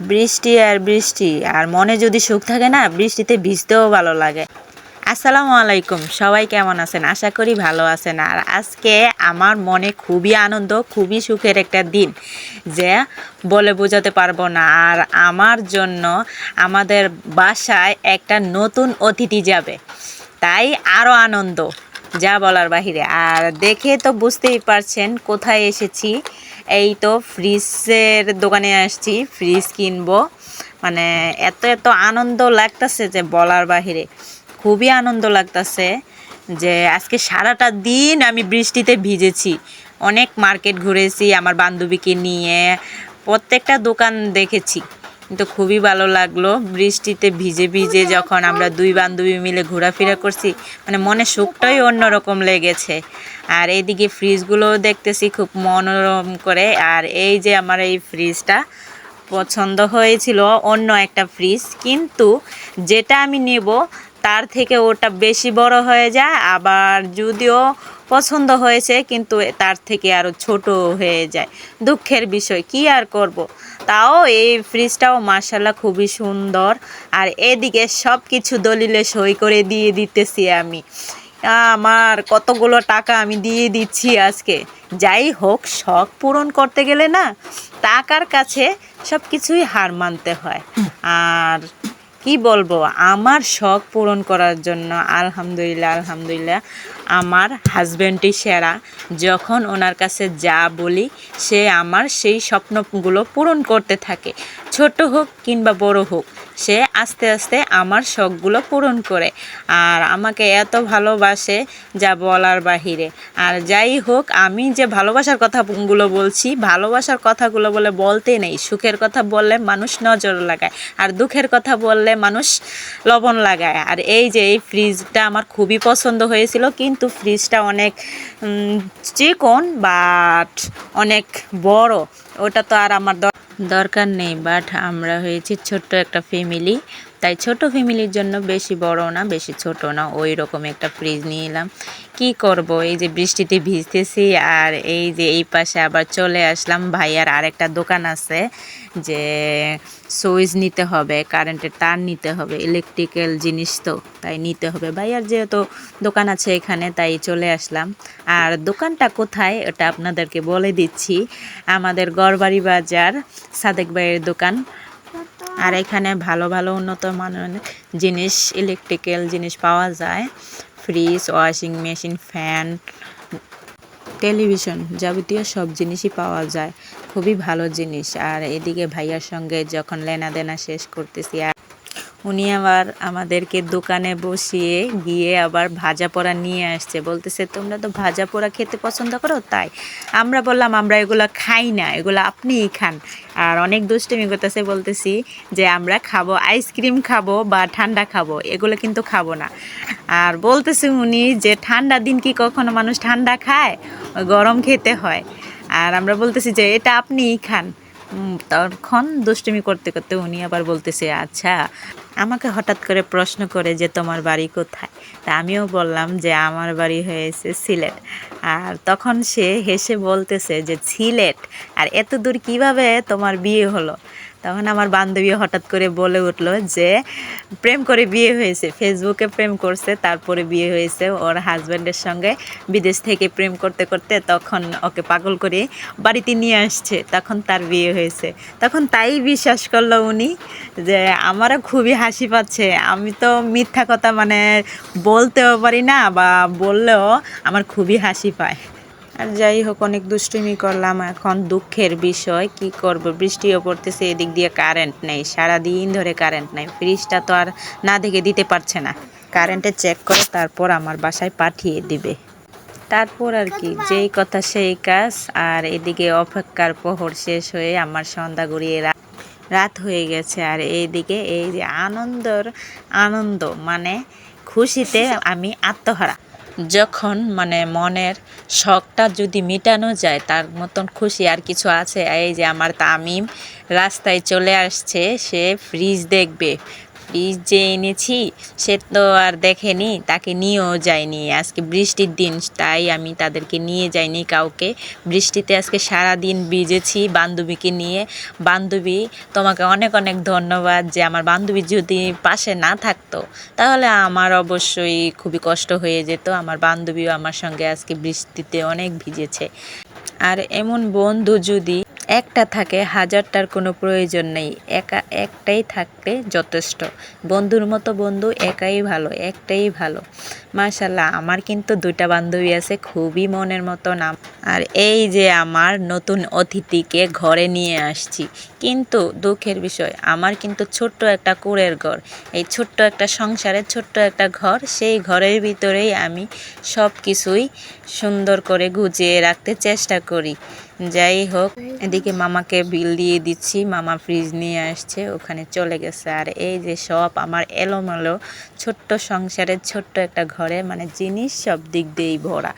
বৃষ্টি আর বৃষ্টি, আর মনে যদি সুখ থাকে না, বৃষ্টিতে ভিজতেও ভালো লাগে। আসসালামু আলাইকুম, সবাই কেমন আছেন? আশা করি ভালো আছেন। আর আজকে আমার মনে খুবই আনন্দ, খুবই সুখের একটা দিন যে বলে বোঝাতে পারব না। আর আমার জন্য আমাদের বাসায় একটা নতুন অতিথি যাবে, তাই আরও আনন্দ, যা বলার বাহিরে। আর দেখে তো বুঝতেই পারছেন কোথায় এসেছি। এই তো ফ্রিজের দোকানে আসছি, ফ্রিজ কিনবো। মানে এত এত আনন্দ লাগতেছে যে বলার বাহিরে। খুবই আনন্দ লাগতেছে যে আজকে সারাটা দিন আমি বৃষ্টিতে ভিজেছি। অনেক মার্কেট ঘুরেছি, আমার বান্ধবীকে নিয়ে প্রত্যেকটা দোকান দেখেছি। কিন্তু খুবই ভালো লাগল। বৃষ্টিতে ভিজে ভিজে যখন আমরা দুই বান্ধবী মিলে ঘোরাফেরা করছি মানে মনে সুখটাই অন্যরকম লেগেছে। আর এইদিকে ফ্রিজগুলোও দেখতেছি খুব মনোরম করে। আর এই যে আমার এই ফ্রিজটা পছন্দ হয়েছিল অন্য একটা ফ্রিজ, কিন্তু যেটা আমি নেব তার থেকে ওটা বেশি বড় হয়ে যায়, আবার যদিও পছন্দ হয়েছে, কিন্তু তার থেকে আরও ছোট হয়ে যায়। দুঃখের বিষয়, কি আর করব। তাও এই ফ্রিজটাও মাসাল্লাহ খুবই সুন্দর। আর এদিকে সব কিছু দলিলে সই করে দিয়ে দিতেছি আমি। আমার কতগুলো টাকা আমি দিয়ে দিচ্ছি আজকে। যাই হোক, শখ পূরণ করতে গেলে না, টাকার কাছে সব কিছুই হার মানতে হয়। আর কি বলব? আমার শখ পূরণ করার জন্য আলহামদুলিল্লাহ আলহামদুলিল্লাহ, আমার হাজব্যান্ডই সেরা। যখন ওনার কাছে যা বলি, সে আমার সেই স্বপ্নগুলো পূরণ করতে থাকে। ছোট হোক কিংবা বড় হোক, সে আস্তে আস্তে আমার শখগুলো পূরণ করে। আর আমাকে এত ভালোবাসে যা বলার বাহিরে। আর যাই হোক, আমি যে ভালোবাসার কথাগুলো বলছি, ভালোবাসার কথাগুলো বলে বলতে নেই। সুখের কথা বললে মানুষ নজর লাগায়, আর দুঃখের কথা বললে মানুষ লবণ লাগায়। আর এই যে এই ফ্রিজটা আমার খুবই পছন্দ হয়েছিল, কিন্তু ফ্রিজটা অনেক চিকন বাট অনেক বড়। ওটা তো আর আমার দরকার নেই বাট আমরা হয়েছি ছোট্ট একটা ফ্যামিলি তাই ছোট ফ্যামিলির জন্য বেশি বড় না, বেশি ছোট না। ওই রকম একটা ফ্রিজ নিয়ে এলাম। কি করব? এই যে বৃষ্টিতে ভিজতেছি আর এই যে এই পাশে আবার চলে আসলাম। ভাইয়ার আরেকটা দোকান আছে যে সুইচ নিতে হবে, কারেন্টের তার নিতে হবে ইলেকট্রিক্যাল জিনিস তো, তাই নিতে হবে। ভাইয়ার যেহেতু দোকান আছে এখানে, তাই চলে আসলাম। আর দোকানটা কোথায়? ওটা আপনাদেরকে বলে দিচ্ছি। আমাদের গড়বাড়ি বাজার সাদেক ভাইয়ের দোকান। আর এখানে ভালো ভালো উন্নত মানের জিনিস ইলেকট্রিক্যাল জিনিস পাওয়া যায়। Fridge washing machine fan television যাবতীয় সব জিনিসই পাওয়া যায়। খুবই ভালো জিনিস। আর এদিকে ভাইয়ার সঙ্গে যখন লেনাদেনা শেষ করতেছি আর উনি আবার আমাদেরকে দোকানে বসিয়ে গিয়ে আবার ভাজা পোড়া নিয়ে আসছে। বলতেছে, তোমরা তো ভাজা পোড়া খেতে পছন্দ করো? তাই। আমরা বললাম, আমরা এগুলো খাই না, এগুলো আপনিই খান। আর অনেক দুষ্টুমি করতেছে, বলতেছি যে, আমরা খাব, আইসক্রিম খাব বা ঠান্ডা খাব, এগুলো কিন্তু খাব না। আর বলতেছে উনি যে, ঠান্ডা দিন কি কখনো মানুষ ঠান্ডা খায়? গরম খেতে হয়। আর আমরা বলতেছি যে, এটা আপনিই খান। তখন দুষ্টুমি করতে করতে উনি আবার বলতেছে আচ্ছা আমাকে হঠাৎ করে প্রশ্ন করে যে তোমার বাড়ি কোথায়? তা আমিও বললাম যে, আমার বাড়ি হয়েছে সিলেট। আর তখন সে হেসে বলতেছে যে, সিলেট? আর এত দূর কীভাবে তোমার বিয়ে হলো? তখন আমার বান্ধবী হঠাৎ করে বলে উঠল যে, প্রেম করে বিয়ে হয়েছে ফেসবুকে প্রেম করছে, তারপরে বিয়ে হয়েছে, ওর হাজব্যান্ডের সঙ্গে বিদেশ থেকে প্রেম করতে করতে তখন ওকে পাগল করে বাড়িতে নিয়ে আসছে, তখন তার বিয়ে হয়েছে। তখন তাই বিশ্বাস করল উনি যে, আমারও খুবই হাসি পাচ্ছে, আমি তো মিথ্যা কথা মানে বলতেও পারি না বা বললেও আমার খুবই হাসি পায়। আর যাই হোক, অনেক দুষ্টুমি করলাম। এখন দুঃখের বিষয়, কি করব? বৃষ্টিও পড়তেছে, এদিক দিয়ে কারেন্ট নেই। সারাদিন ধরে কারেন্ট নেই। ফ্রিজটা তো আর না দেখে দিতে পারছে না। কারেন্টে চেক করে তারপর আমার বাসায় পাঠিয়ে দিবে। তারপর আর কি, যেই কথা সেই কাজ। আর এদিকে অপেক্ষার প্রহর শেষ হয়ে আমার সন্ধ্যা গড়িয়ে রাত হয়ে গেছে। আর এইদিকে এই যে আনন্দর আনন্দ মানে খুশিতে আমি আত্মহারা। যখন মানে মনের শখটা যদি মেটানো যায়, তার মতন খুশি আর কিছু আছে? এই যে আমার তামিম রাস্তায় চলে আসছে, সে ফ্রিজ দেখবে। যে এনেছি, সে তো আর দেখেনি, তাকে নিয়েও যায়নি। আজকে বৃষ্টির দিন, তাই আমি তাদেরকে নিয়ে যাইনি কাউকে। বৃষ্টিতে আজকে সারা দিন ভিজেছি বান্ধবীকে নিয়ে। বান্ধবী, তোমাকে অনেক অনেক ধন্যবাদ যে আমার বান্ধবী যদি পাশে না থাকতো, তাহলে আমার অবশ্যই খুবই কষ্ট হয়ে যেত। আমার বান্ধবীও আমার সঙ্গে আজকে বৃষ্টিতে অনেক ভিজেছে। আর এমন বন্ধু যদি একটা থাকে, হাজারটার কোনো প্রয়োজন নেই। একা, একটাই থাকতে যথেষ্ট। বন্ধুর মতো বন্ধু, একাই ভালো, একটাই ভালো। মাশাল্লাহ আমার কিন্তু দুইটা বান্ধবী আছে, খুবই মনের মতো নাম। আর এই যে আমার নতুন অতিথিকে ঘরে নিয়ে আসছি কিন্তু দুঃখের বিষয়, আমার কিন্তু ছোট্ট একটা কুড়ের ঘর। এই ছোট্ট একটা সংসারের ছোট্ট একটা ঘর, সেই ঘরের ভিতরেই আমি সব কিছুই সুন্দর করে গুজিয়ে রাখতে চেষ্টা করি। যাই হোক, এদিকে মামাকে বিল দিয়ে দিচ্ছি, মামা ফ্রিজ নিয়ে আসছে, ওখানে চলে গেছে। আর এই যে সব আমার এলোমেলো ছোট্ট সংসারের ছোট্ট একটা ঘরে মানে জিনিস সব দিক দিয়েই ভরা।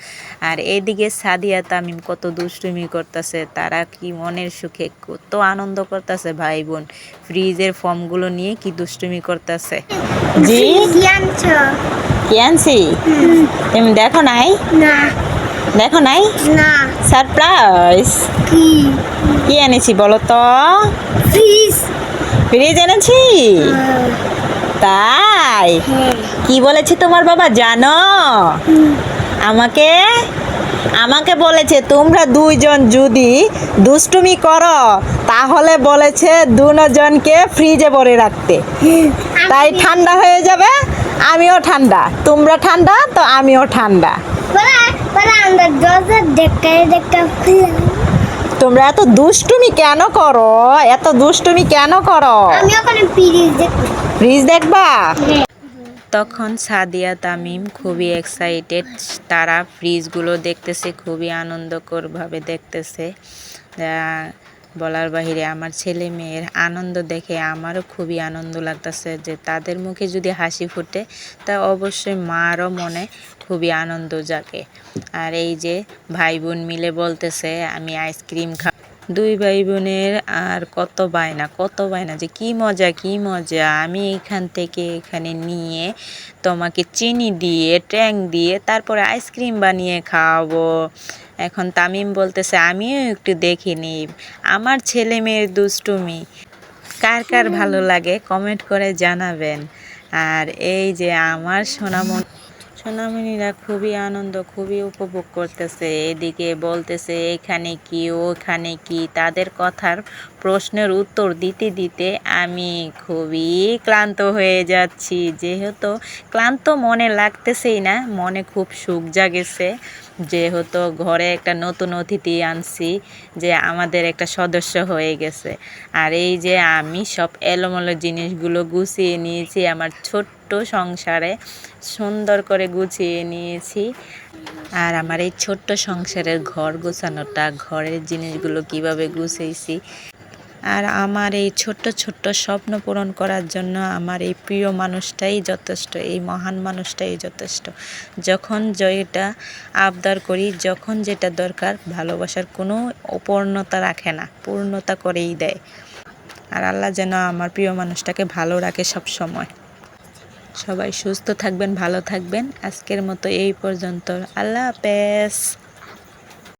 আর এইদিকে সাদিয়া তামিম কত দুষ্টুমি করতেছে, তারা কি মনের সুখে কত আনন্দ করতেছে ভাই বোন। ফ্রিজের ফর্মগুলো নিয়ে কি দুষ্টুমি করতেছে? জি? কি আনছো? কি আনছি? তুমি দেখো নাই? না। দেখো নাই? না। সারপ্রাইজ? কি? কি এনেছি বলো তো? ফিস ফ্রিজ এনেছি? তাই? হ্যাঁ। কি বলেছে তোমার বাবা জানো? আমাকে আমাকে বলেছে তোমরা দুইজন যদি দুষ্টুমি করো তাহলে বলেছে দুজনকে ফ্রিজে ভরে রাখতে। তাই ঠান্ডা হয়ে যাবে আমিও ঠান্ডা। তোমরা ঠান্ডা তো আমিও ঠান্ডা। তোমরা এত দুষ্টুমি কেন করো? এত দুষ্টুমি কেন করো? ফ্রিজ দেখবা। তখন সাদিয়া তামিম খুবই এক্সাইটেড তারা ফ্রিজগুলো দেখতেছে খুবই আনন্দকরভাবে দেখতেছে। আহ, বলার বাহিরে আমার ছেলে মেয়ের আনন্দ দেখে আমারও খুবই আনন্দ লাগতেছে যে তাদের মুখে যদি হাসি ফুটে, তা অবশ্যই মারও মনে খুবই আনন্দ জাগে। আর এই যে ভাই বোন মিলে বলতেছে, আমি আইসক্রিম খা দুই ভাই বোনের আর কত বায়না কত বায়না যে কি মজা কি মজা। আমি এখান থেকে এখানে নিয়ে তোমাকে চিনি দিয়ে, ট্যাং দিয়ে তারপরে আইসক্রিম বানিয়ে খাওয়াবো। এখন তামিম বলতেছে আমিও একটু দেখি নিই আমার ছেলে মেয়ের দুষ্টুমি। কার কার ভালো লাগে? কমেন্ট করে জানাবেন। আর এই যে আমার সোনামন সোনামণিরা খুবই আনন্দ, খুবই উপভোগ করতেছে। এদিকে বলতেছে, এখানে কি, ওখানে কি? তাদের কথার প্রশ্নের উত্তর দিতে দিতে আমি খুবই ক্লান্ত হয়ে যাচ্ছি। যেহেতু ক্লান্ত মনে লাগতেছেই না, মনে খুব সুখ জাগেছে। যেহেতু ঘরে একটা নতুন অতিথি আনছি, যে আমাদের একটা সদস্য হয়ে গেছে। আর এই যে আমি সব এলোমেলো জিনিসগুলো গুছিয়ে নিয়েছি, আমার ছোট্ট সংসারে সুন্দর করে গুছিয়ে নিয়েছি। আর আমার এই ছোট্ট সংসারের ঘর গোছানোটা, ঘরের জিনিসগুলো কীভাবে গুছিয়েছি আর আমার এই ছোট্ট ছোট্ট স্বপ্ন পূরণ করার জন্য আমার এই প্রিয় মানুষটাই যথেষ্ট, এই মহান মানুষটাই যথেষ্ট। যখন যেটা আবদার করি, যখন যেটা দরকার, ভালোবাসার কোনো অপূর্ণতা রাখে না, পূর্ণতা করেই দেয়। আর আল্লাহ যেন আমার প্রিয় মানুষটাকে ভালো রাখে সব সময় সবাই সুস্থ থাকবেন ভালো থাকবেন। আজকের মতো এই পর্যন্ত। আল্লাহ হাফেজ।